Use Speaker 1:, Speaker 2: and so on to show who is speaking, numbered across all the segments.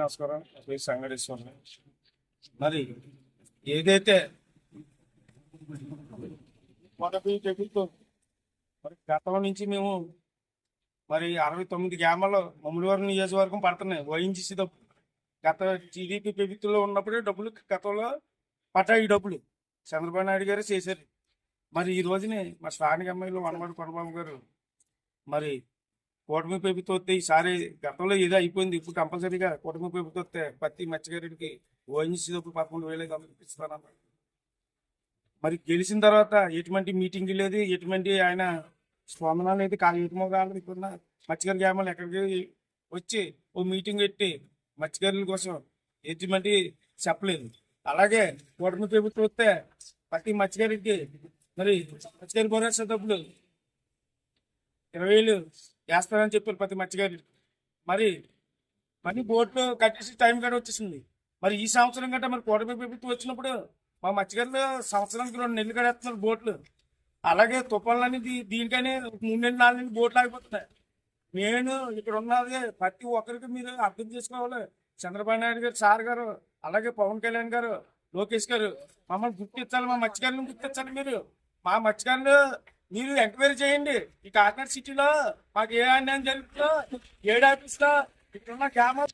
Speaker 1: నమస్కారం. నా పేరు మరి ఏదైతే మొదటి ప్రభుత్వం మరి గతం నుంచి మేము మరి అరవై తొమ్మిది గ్రామాల్లో మమ్మడివారి నియోజకవర్గం పడుతున్నాయి. ఓఎన్జీసీ డబ్బులు గత టీడీపీ ప్రభుత్వంలో ఉన్నప్పుడే డబ్బులు గతంలో పట్టాయి డబ్బులు. చంద్రబాబు నాయుడు గారు చేశారు. మరి ఈ రోజునే మా స్థానిక ఎమ్మెల్యే వనవాడి కొనబాబు గారు మరి కూటమి ప్రభుత్వం వస్తే ఈసారి గతంలో ఏదో అయిపోయింది. ఇప్పుడు కంపల్సరీగా కూటమి ప్రభుత్వం వస్తే ప్రతి మత్స్యకారుడికి ఓఎన్జీసీ డబ్బులు పదకొండు వేలు ఐదు మరి గెలిచిన తర్వాత ఎటువంటి మీటింగ్ లేదు. ఎటువంటి ఆయన స్పందన లేదు. కానీ ఎటుమోగాలు ఇప్పుడున్న మత్స్యకారు గ్రామాలు ఎక్కడికి వచ్చి ఓ మీటింగ్ పెట్టి మత్స్యకారుల కోసం ఎటువంటి చెప్పలేదు. అలాగే కూటమి ప్రభుత్వం వస్తే ప్రతి మత్స్యకారికి మరి మత్స్యకారి భరోసా డబ్బులు ఇరవై వేలు వేస్తారని చెప్పారు ప్రతి మత్స్యకారి. మరి మనీ బోట్లు కట్టేసి టైం కూడా వచ్చేసింది. మరి ఈ సంవత్సరం కంటే మరి కూటమి ప్రభుత్వం వచ్చినప్పుడు మా మత్స్యకారులు సంవత్సరానికి రెండు నెలలు కడేస్తున్నారు బోట్లు. అలాగే తుఫాన్లు అనేది దీనికనే మూడు నెలలు నాలుగు నెలలు బోట్లు ఆగిపోతున్నాయి. నేను ఇక్కడ ఉన్నది ప్రతి ఒక్కరికి మీరు అర్థం చేసుకోవాలి. చంద్రబాబు నాయుడు గారు సార్ గారు అలాగే పవన్ కళ్యాణ్ గారు లోకేష్ గారు మమ్మల్ని గుర్తించాలి మా మత్స్యకారులను గుర్తించాలి మీరు. మా మత్స్యకారులు మీరు ఎంక్వైరీ చేయండి. ఈ కాకినాడ సిటీలో మాకు ఏ అన్యాయం జరుగుతుందో ఏడు ఆఫీస్లో ఇక్కడ ఉన్న గ్రామ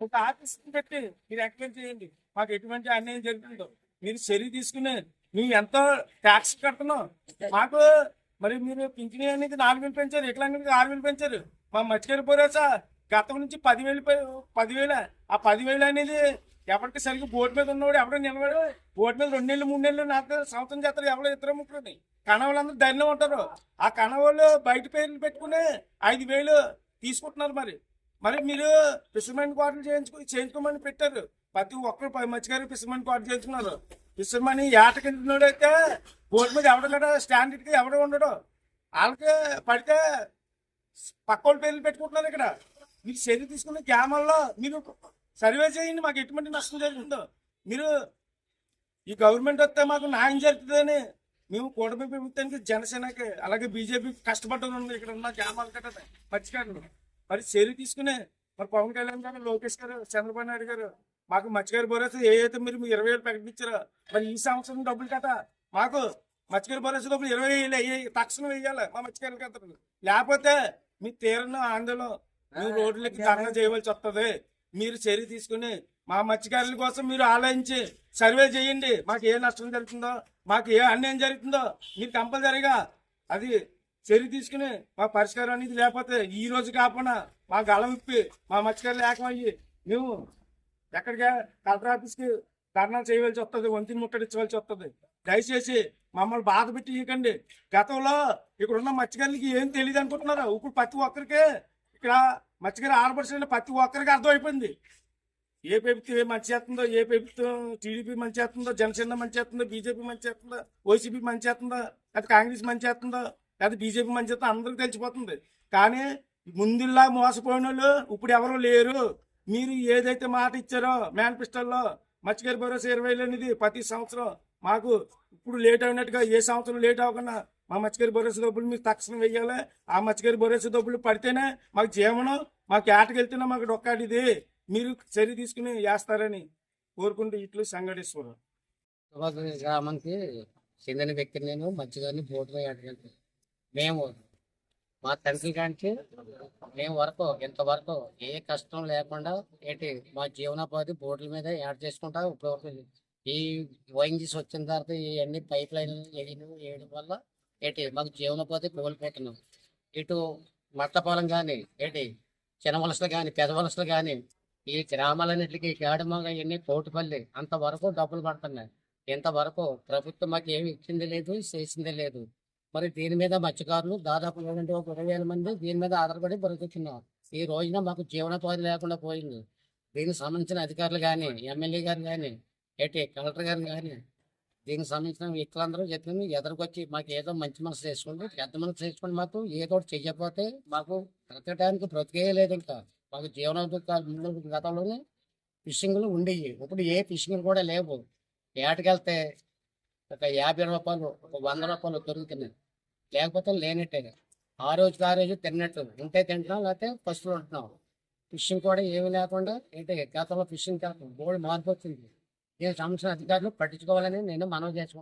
Speaker 1: ఒక ఆఫీస్ పెట్టి మీరు ఎంక్వైరీ చేయండి. మాకు ఎటువంటి అన్యాయం జరుగుతుందో. మీరు చర్య తీసుకుని మేము ఎంతో ట్యాక్స్ కడుతున్నాం? మాకు మరి మీరు పింఛనీ అనేది నాలుగు వేలు పెంచారు అనేది ఆరు వేలు పెంచారు. మా మర్చిపోయారు పోరాసా గతం నుంచి పదివేలు పదివేల. ఆ పదివేలు అనేది ఎవరికి సరిగ్గా బోట్ మీద ఉన్నవాడు ఎవడో నిలబడు బోట్ మీద రెండు నెలలు మూడు నెలలు నాకు సంవత్సరం చేస్తారు ఎవరో ఇద్దరు ముక్కలు కనవాళ్ళందరూ ధైర్యం ఉంటారు. ఆ కనవాళ్ళు బయట పేర్లు పెట్టుకుని ఐదు వేలు తీసుకుంటున్నారు మరి. మరి మీరు ఫిషర్మెన్ క్వార్టర్ చేయించుకో చేయించుకోమని పెట్టారు. ప్రతి ఒక్కరు పది మత్స్యకారు ఫిషర్మెన్ క్వార్టర్ చేయించుకున్నారు. ఫిషర్మన్ ఏటకింటున్నాడైతే బోట్ మీద ఎవడ కదా స్టాండర్డ్కి ఎవడ ఉండడు. వాళ్ళకి పడితే పక్క వాళ్ళ పేర్లు పెట్టుకుంటున్నారు ఇక్కడ. మీరు చర్య తీసుకున్న గ్రామాల్లో మీరు సర్వే చేయండి మాకు ఎటువంటి నష్టం జరుగుతుందో మీరు ఈ గవర్నమెంట్ వస్తే మాకు న్యాయం జరుగుతుందని మేము కూటమి ప్రభుత్వానికి జనసేనకి అలాగే బీజేపీ కష్టపడ్డం ఉంది. ఇక్కడ ఉన్న గ్రామాలు కట్ట మత్స్యకారులు మరి చర్య తీసుకునే మరి పవన్ కళ్యాణ్ గారు లోకేష్ గారు చంద్రబాబు నాయుడు గారు మాకు మత్స్యకారి భరోసా ఏ అయితే మీరు ఇరవై వేలు ప్రకటించారో మరి ఈ సంవత్సరం డబ్బులు కట్ట? మాకు మత్స్యకారి భరోసా డబ్బులు ఇరవై వేలు అయ్యాయి తక్షణం వేయాలి మా మత్స్యకారులకి అతను లేకపోతే మీ తీరన ఆందోళన రోడ్లకి ధర్నా చేయవలసి వస్తుంది. మీరు చర్య తీసుకుని మా మత్స్యకారుల కోసం మీరు ఆలోచించి సర్వే చేయండి. మాకు ఏ నష్టం జరుగుతుందో మాకు ఏ అన్యాయం జరుగుతుందో మీరు కంపల్సరీగా అది చర్య తీసుకుని మా పరిష్కారం అనేది లేకపోతే ఈ రోజు కాకుండా మా గళం ఇప్పి మా మత్స్యకారులు ఏకమయ్యి మేము ఎక్కడికి కలెక్టర్ ఆఫీస్కి ధర్నా చేయవలసి వస్తుంది వంతిని ముట్టడించవలసి వస్తుంది. దయచేసి మమ్మల్ని బాధ పెట్టి ఇవ్వకండి గతంలో ఇక్కడ ఉన్న మత్స్యకారులకి ఏం తెలియదు అనుకుంటున్నారు? ఇప్పుడు ప్రతి ఒక్కరికి ఇక్కడ మత్స్యకారు ఆడపడుచున్న ప్రతి ఒక్కరికి అర్థమైపోయింది. ఏ ప్రభుత్వం ఏ మంచి చేస్తుందో ఏ ప్రభుత్వం టీడీపీ మంచి చేస్తుందో జనసేన మంచి చేస్తుందో బీజేపీ మంచి చేస్తుందో వైసీపీ మంచి చేస్తుందో లేదా కాంగ్రెస్ మంచి చేస్తుందో లేదా బీజేపీ మంచి చేస్తుందో అందరికీ తెలిసిపోతుంది. కానీ ముందులా మోసపోయిన వాళ్ళు ఇప్పుడు ఎవరు లేరు. మీరు ఏదైతే మాట ఇచ్చారో మేనిఫెస్టోల్లో మత్స్యకారి భరోసా ఇరవై అనేది ప్రతి సంవత్సరం మాకు ఇప్పుడు లేట్ అయినట్టుగా ఏ సంవత్సరం లేట్ అవ్వకుండా మా మత్స్యకారి భరోసా డబ్బులు మీరు తక్షణం వెయ్యాలి? ఆ మత్స్యకారి భరోసా డబ్బులు పడితేనే మాకు జీవనం మాకు ఏటకెళ్తేనే మాకు డొక్కాడిది మీరు చర్య తీసుకుని వేస్తారని కోరుకుంటూ ఇట్లు సంగడేశ్వరం
Speaker 2: గ్రామానికి చెందిన వ్యక్తి నేను మధ్యగారిని బోర్డులో ఏటకెళ్తాను మేము మా తండ్రి కాంచి మేము వరకు ఇంతవరకు ఏ కష్టం లేకుండా ఏంటి మా జీవనోపాధి బోట్ల మీద యాడ్ చేసుకుంటా ఇప్పుడు ఈ ఓఎన్జీస్ వచ్చిన తర్వాత ఇవన్నీ పైప్ లైన్లు వేయడం వేయడం వల్ల ఏంటి మాకు జీవనోపాధి కోల్పోతున్నాం ఇటు మట్టపాలెం కానీ ఏంటి చిన్న వలసలు కానీ పెద్ద వలసలు కానీ ఈ గ్రామాలన్నింటికి కేడమగా ఇవన్నీ కోటిపల్లి అంతవరకు డబ్బులు పడుతున్నాయి. ఇంతవరకు ప్రభుత్వం మాకు ఏమి ఇచ్చింది లేదు చేసింది లేదు. మరి దీని మీద మత్స్యకారులు దాదాపు ఏడంటే ఒక ఇరవై వేల మంది దీని మీద ఆధారపడి బ్రతుకుతున్నారు. ఈ రోజున మాకు జీవనోపాధి లేకుండా పోయింది. దీనికి సంబంధించిన అధికారులు కానీ ఎమ్మెల్యే గారు కానీ ఏంటి కలెక్టర్ గారు కానీ దీనికి సంబంధించిన వ్యక్తులందరూ చెప్పింది ఎదురుకొచ్చి మాకు ఏదో మంచి మనసు చేసుకోండి పెద్ద మనసు చేసుకొని మాకు ఏదో ఒకటి చెయ్యకపోతే మాకు బ్రతకడానికి బ్రతికేయలేదు ఇంకా మాకు జీవనోపాధి గతంలోనే ఫిషింగ్లు ఉండేవి. ఇప్పుడు ఏ ఫిషింగ్లు కూడా లేవు. ఏటకెళ్తే ఒక యాభై రూపాయలు ఒక వంద రూపాయలు దొరుకుతున్నాయి. లేకపోతే లేనట్టే. ఆ రోజుకి ఆ రోజు తిన్నట్టు. ఉంటే తింటున్నాం లేకపోతే పశువులు ఉంటున్నాం. ఫిషింగ్ కూడా ఏమీ లేకుండా ఏంటి? గతంలో ఫిషింగ్ బోర్డు మార్పు వచ్చింది. ఏ సంబంధించిన అధికారులు పట్టించుకోవాలని నేను మనవి చేసుకుంటున్నాను.